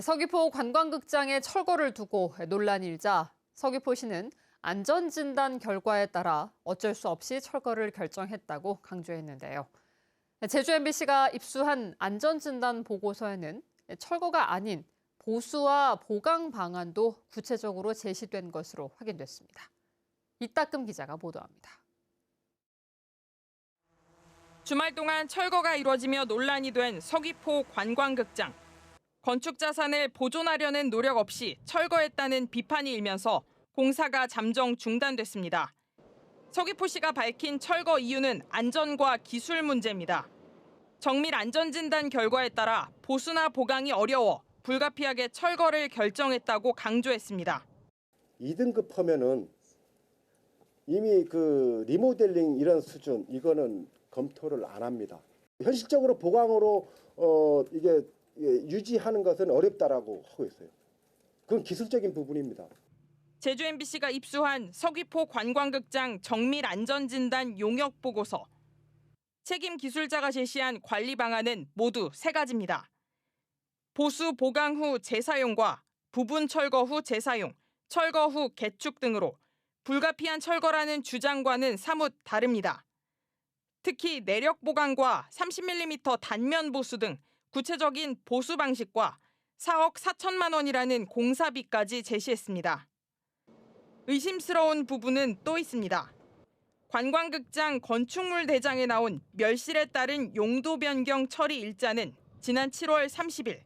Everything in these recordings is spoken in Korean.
서귀포 관광극장에 철거를 두고 논란이 일자 서귀포시는 안전진단 결과에 따라 어쩔 수 없이 철거를 결정했다고 강조했는데요. 제주 MBC가 입수한 안전진단 보고서에는 철거가 아닌 보수와 보강 방안도 구체적으로 제시된 것으로 확인됐습니다. 이따금 기자가 보도합니다. 주말 동안 철거가 이뤄지며 논란이 된 서귀포 관광극장. 건축 자산을 보존하려는 노력 없이 철거했다는 비판이 일면서 공사가 잠정 중단됐습니다. 서귀포시가 밝힌 철거 이유는 안전과 기술 문제입니다. 정밀 안전진단 결과에 따라 보수나 보강이 어려워 불가피하게 철거를 결정했다고 강조했습니다. 2등급 하면은 이미 그 리모델링 이런 수준 이거는 검토를 안 합니다. 현실적으로 보강으로 어 이게 유지하는 것은 어렵다라고 하고 있어요. 그건 기술적인 부분입니다. 제주 MBC가 입수한 서귀포 관광극장 정밀 안전진단 용역 보고서. 책임 기술자가 제시한 관리 방안은 모두 세 가지입니다. 보수 보강 후 재사용과 부분 철거 후 재사용, 철거 후 개축 등으로 불가피한 철거라는 주장과는 사뭇 다릅니다. 특히 내력 보강과 30mm 단면 보수 등 구체적인 보수 방식과 4억 4천만 원이라는 공사비까지 제시했습니다. 의심스러운 부분은 또 있습니다. 관광극장 건축물 대장에 나온 멸실에 따른 용도 변경 처리 일자는 지난 7월 30일.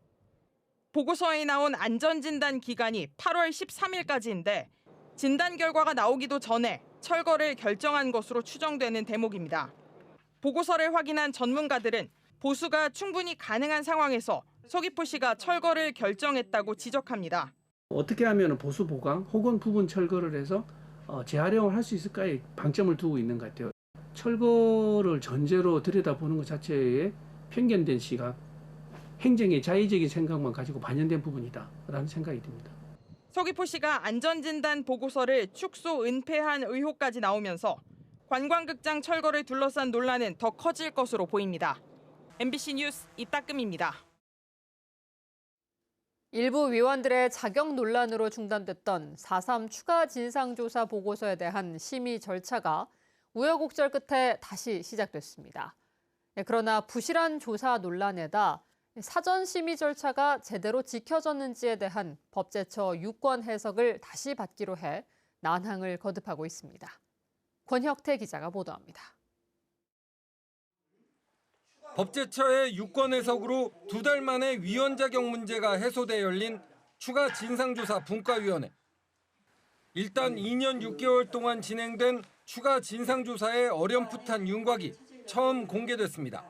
보고서에 나온 안전진단 기간이 8월 13일까지인데 진단 결과가 나오기도 전에 철거를 결정한 것으로 추정되는 대목입니다. 보고서를 확인한 전문가들은 보수가 충분히 가능한 상황에서 서귀포시가 철거를 결정했다고 지적합니다. 어떻게 하면 보수 보강 혹은 부분 철거를 해서 어, 재활용을 할 수 있을까에 방점을 두고 있는 것 같아요. 철거를 전제로 들여다보는 것 자체에 편견된 시각, 행정의 자의적인 생각만 가지고 반영된 부분이다라는 생각이 듭니다. 서귀포시가 안전진단 보고서를 축소 은폐한 의혹까지 나오면서 관광극장 철거를 둘러싼 논란은 더 커질 것으로 보입니다. MBC 뉴스 이따금입니다. 일부 위원들의 자격 논란으로 중단됐던 4.3 추가 진상조사 보고서에 대한 심의 절차가 우여곡절 끝에 다시 시작됐습니다. 네, 그러나 부실한 조사 논란에다 사전 심의 절차가 제대로 지켜졌는지에 대한 법제처 유권 해석을 다시 받기로 해 난항을 거듭하고 있습니다. 권혁태 기자가 보도합니다. 법제처의 유권 해석으로 두 달 만에 위원 자격 문제가 해소돼 열린 추가 진상조사 분과위원회. 일단 2년 6개월 동안 진행된 추가 진상조사의 어렴풋한 윤곽이 처음 공개됐습니다.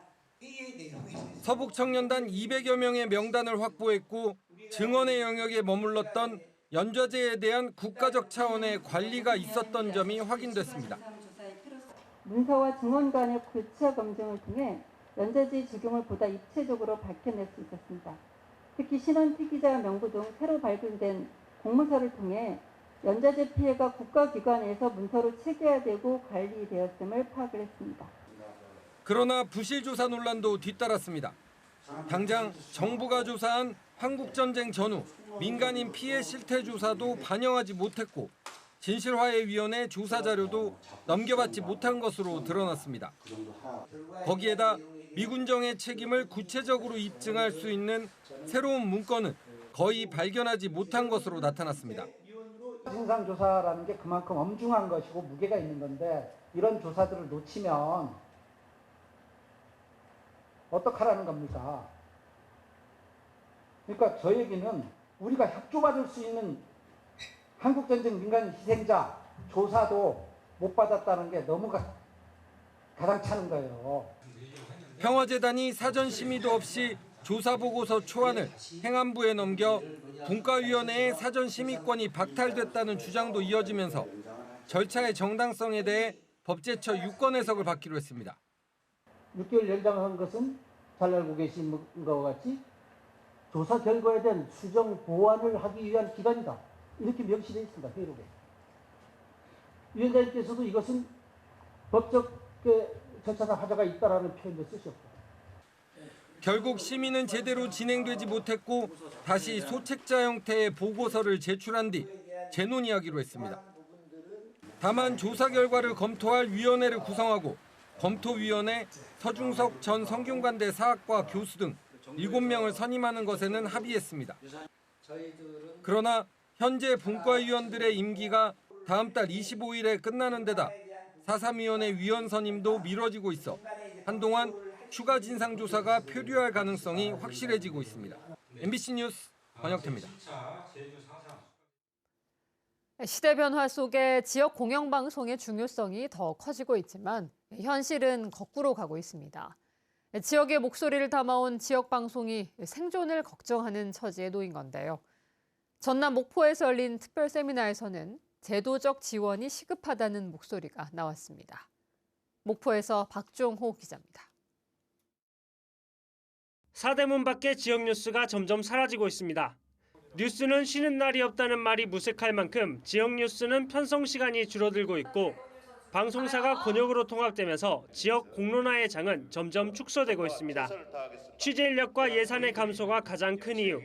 서북 청년단 200여 명의 명단을 확보했고 증언의 영역에 머물렀던 연좌제에 대한 국가적 차원의 관리가 있었던 점이 확인됐습니다. 문서와 증언 간의 교차 검증을 통해 연좌제 적용을 보다 입체적으로 밝혀낼 수 있었습니다. 특히 신원 피기자 명부 등 새로 발굴된 공문서를 통해 연좌제 피해가 국가기관에서 문서로 체계화되고 관리되었음을 파악을 했습니다. 그러나 부실 조사 논란도 뒤따랐습니다. 당장 정부가 조사한 한국전쟁 전후 민간인 피해 실태 조사도 반영하지 못했고 진실화해위원회 조사 자료도 넘겨받지 못한 것으로 드러났습니다. 거기에다 미군정의 책임을 구체적으로 입증할 수 있는 새로운 문건은 거의 발견하지 못한 것으로 나타났습니다. 진상조사라는 게 그만큼 엄중한 것이고 무게가 있는 건데 이런 조사들을 놓치면 어떡하라는 겁니까? 그러니까 저에게는 우리가 협조받을 수 있는 한국전쟁 민간 희생자 조사도 못 받았다는 게 너무 가, 가장 차는 거예요. 평화재단이 사전 심의도 없이 조사 보고서 초안을 행안부에 넘겨 분과위원회의 사전 심의권이 박탈됐다는 주장도 이어지면서 절차의 정당성에 대해 법제처 유권 해석을 받기로 했습니다. 6개월 연장한 것은 잘 알고 계신 것과 같이 조사 결과에 대한 수정 보완을 하기 위한 기간이다. 이렇게 명시되어 있습니다. 회록에. 위원장님께서도 이것은 법적 그 절차상 하자가 있다라는 표현도 쓰셨고 결국 심의는 제대로 진행되지 못했고 다시 소책자 형태의 보고서를 제출한 뒤 재논의하기로 했습니다. 다만 조사 결과를 검토할 위원회를 구성하고 검토위원회 서중석 전 성균관대 사학과 교수 등 7명을 선임하는 것에는 합의했습니다. 그러나 현재 분과위원들의 임기가 다음 달 25일에 끝나는 데다 4.3위원회 위원 선임도 미뤄지고 있어 한동안 추가 진상조사가 표류할 가능성이 확실해지고 있습니다. MBC 뉴스 권혁태입니다. 시대 변화 속에 지역 공영방송의 중요성이 더 커지고 있지만 현실은 거꾸로 가고 있습니다. 지역의 목소리를 담아온 지역 방송이 생존을 걱정하는 처지에 놓인 건데요. 전남 목포에서 열린 특별 세미나에서는 제도적 지원이 시급하다는 목소리가 나왔습니다. 목포에서 박종호 기자입니다. 사대문 밖의 지역 뉴스가 점점 사라지고 있습니다. 뉴스는 쉬는 날이 없다는 말이 무색할 만큼 지역 뉴스는 편성 시간이 줄어들고 있고 방송사가 권역으로 통합되면서 지역 공론화의 장은 점점 축소되고 있습니다. 취재 인력과 예산의 감소가 가장 큰 이유.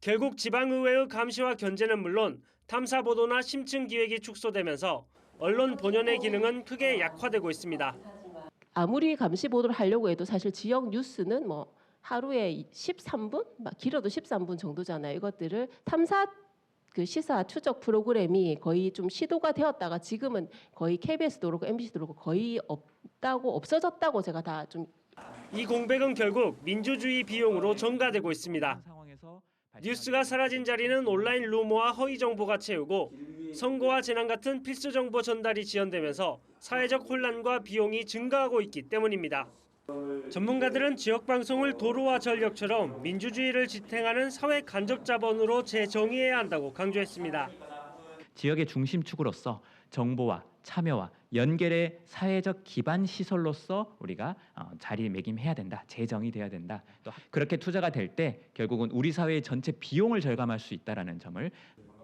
결국 지방의회의 감시와 견제는 물론 탐사 보도나 심층 기획이 축소되면서 언론 본연의 기능은 크게 약화되고 있습니다. 아무리 감시 보도를 하려고 해도 사실 지역 뉴스는 뭐 하루에 13분, 막 길어도 13분 정도잖아요. 이것들을 탐사 그 시사 추적 프로그램이 거의 좀 시도가 되었다가 지금은 거의 KBS도 그렇고 MBC도 그렇고 거의 없다고 없어졌다고 제가 다 좀 이 공백은 결국 민주주의 비용으로 전가되고 있습니다. 뉴스가 사라진 자리는 온라인 루머와 허위 정보가 채우고 선거와 재난 같은 필수 정보 전달이 지연되면서 사회적 혼란과 비용이 증가하고 있기 때문입니다. 전문가들은 지역 방송을 도로와 전력처럼 민주주의를 지탱하는 사회 간접 자본으로 재정의해야 한다고 강조했습니다. 지역의 중심축으로서 정보와 참여와 연결의 사회적 기반 시설로서 우리가 어, 자리매김해야 된다. 재정이 돼야 된다. 또 그렇게 투자가 될 때 결국은 우리 사회의 전체 비용을 절감할 수 있다라는 점을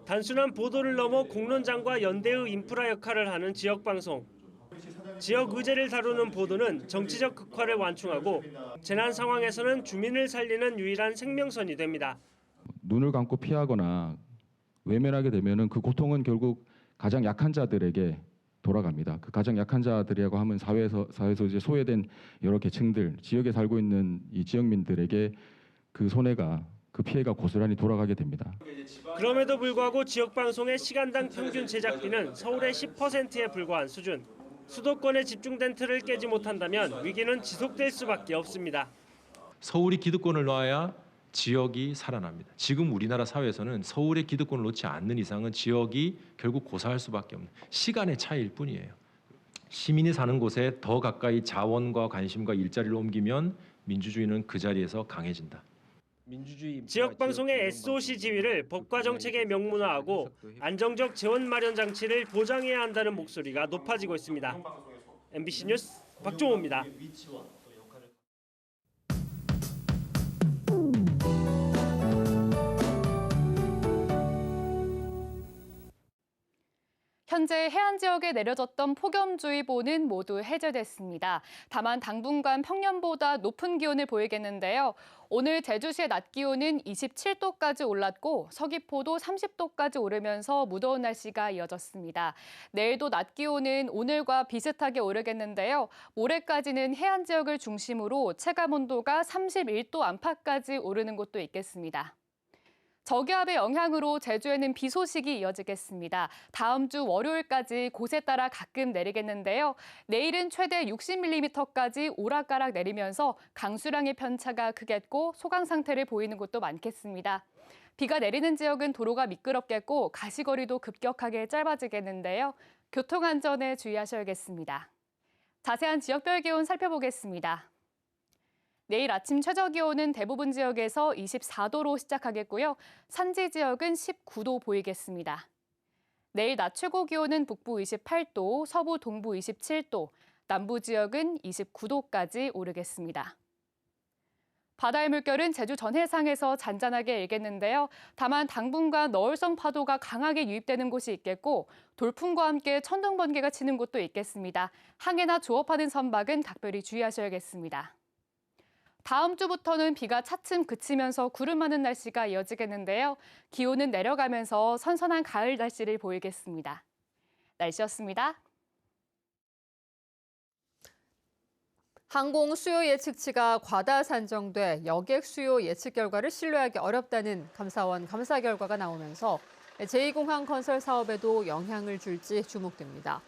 단순한 보도를 넘어 공론장과 연대의 인프라 역할을 하는 지역 방송. 지역 의제를 다루는 보도는 정치적 극화를 완충하고 재난 상황에서는 주민을 살리는 유일한 생명선이 됩니다. 눈을 감고 피하거나 외면하게 되면은 그 고통은 결국 가장 약한 자들에게 돌아갑니다. 그 가장 약한 자들이라고 하면 사회에서 사회에서 이제 소외된 여러 계층들, 지역에 살고 있는 이 지역민들에게 그 손해가 그 피해가 고스란히 돌아가게 됩니다. 그럼에도 불구하고 지역 방송의 시간당 평균 제작비는 서울의 10%에 불과한 수준. 수도권에 집중된 틀을 깨지 못한다면 위기는 지속될 수밖에 없습니다. 서울이 기득권을 놔야 지역이 살아납니다. 지금 우리나라 사회에서는 서울의 기득권을 놓지 않는 이상은 지역이 결국 고사할 수밖에 없는 시간의 차이일 뿐이에요. 시민이 사는 곳에 더 가까이 자원과 관심과 일자리를 옮기면 민주주의는 그 자리에서 강해진다. 지역 방송의 SOC 지위를 법과 정책에 명문화하고 안정적 재원 마련 장치를 보장해야 한다는 목소리가 높아지고 있습니다. MBC 뉴스 박종호입니다. 현재 해안 지역에 내려졌던 폭염주의보는 모두 해제됐습니다. 다만 당분간 평년보다 높은 기온을 보이겠는데요. 오늘 제주시의 낮 기온은 27도까지 올랐고 서귀포도 30도까지 오르면서 무더운 날씨가 이어졌습니다. 내일도 낮 기온은 오늘과 비슷하게 오르겠는데요. 모레까지는 해안 지역을 중심으로 체감 온도가 31도 안팎까지 오르는 곳도 있겠습니다. 저기압의 영향으로 제주에는 비 소식이 이어지겠습니다. 다음 주 월요일까지 곳에 따라 가끔 내리겠는데요. 내일은 최대 60mm까지 오락가락 내리면서 강수량의 편차가 크겠고 소강 상태를 보이는 곳도 많겠습니다. 비가 내리는 지역은 도로가 미끄럽겠고 가시거리도 급격하게 짧아지겠는데요. 교통안전에 주의하셔야겠습니다. 자세한 지역별 기온 살펴보겠습니다. 내일 아침 최저 기온은 대부분 지역에서 24도로 시작하겠고요. 산지 지역은 19도 보이겠습니다. 내일 낮 최고 기온은 북부 28도, 서부 동부 27도, 남부 지역은 29도까지 오르겠습니다. 바다의 물결은 제주 전 해상에서 잔잔하게 일겠는데요. 다만 당분간 너울성 파도가 강하게 유입되는 곳이 있겠고 돌풍과 함께 천둥 번개가 치는 곳도 있겠습니다. 항해나 조업하는 선박은 각별히 주의하셔야겠습니다. 다음 주부터는 비가 차츰 그치면서 구름 많은 날씨가 이어지겠는데요. 기온은 내려가면서 선선한 가을 날씨를 보이겠습니다. 날씨였습니다. 항공 수요 예측치가 과다 산정돼 여객 수요 예측 결과를 신뢰하기 어렵다는 감사원 감사 결과가 나오면서 제2공항 건설 사업에도 영향을 줄지 주목됩니다.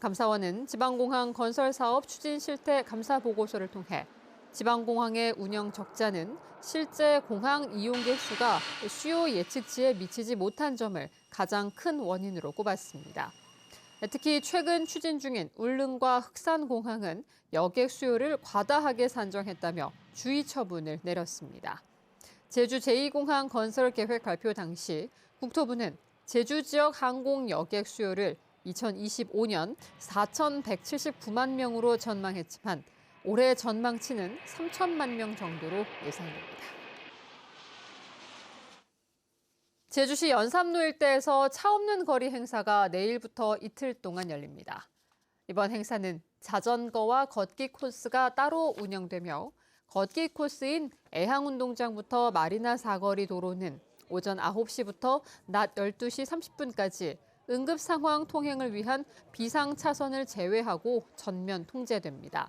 감사원은 지방공항 건설 사업 추진 실태 감사 보고서를 통해 지방공항의 운영 적자는 실제 공항 이용객 수가 수요 예측치에 미치지 못한 점을 가장 큰 원인으로 꼽았습니다. 특히 최근 추진 중인 울릉과 흑산공항은 여객 수요를 과다하게 산정했다며 주의 처분을 내렸습니다. 제주 제2공항 건설 계획 발표 당시 국토부는 제주 지역 항공 여객 수요를 2025년 4,179만 명으로 전망했지만 올해 전망치는 3천만 명 정도로 예상됩니다. 제주시 연삼로 일대에서 차 없는 거리 행사가 내일부터 이틀 동안 열립니다. 이번 행사는 자전거와 걷기 코스가 따로 운영되며 걷기 코스인 애항운동장부터 마리나 사거리 도로는 오전 9시부터 낮 12시 30분까지 응급 상황 통행을 위한 비상 차선을 제외하고 전면 통제됩니다.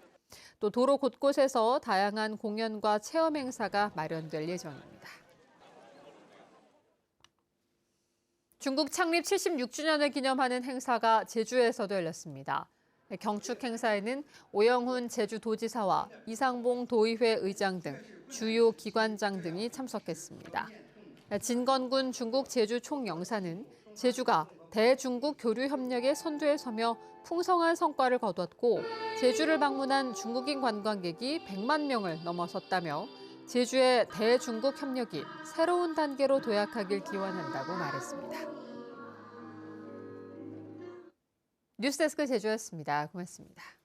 또 도로 곳곳에서 다양한 공연과 체험 행사가 마련될 예정입니다. 중국 창립 76주년을 기념하는 행사가 제주에서도 열렸습니다. 경축 행사에는 오영훈 제주도지사와 이상봉 도의회 의장 등 주요 기관장 등이 참석했습니다. 진건군 중국 제주 총영사는 제주가 대중국 교류 협력의 선두에 서며 풍성한 성과를 거뒀고 제주를 방문한 중국인 관광객이 100만 명을 넘어섰다며 제주의 대중국 협력이 새로운 단계로 도약하길 기원한다고 말했습니다. 뉴스데스크 제주였습니다. 고맙습니다.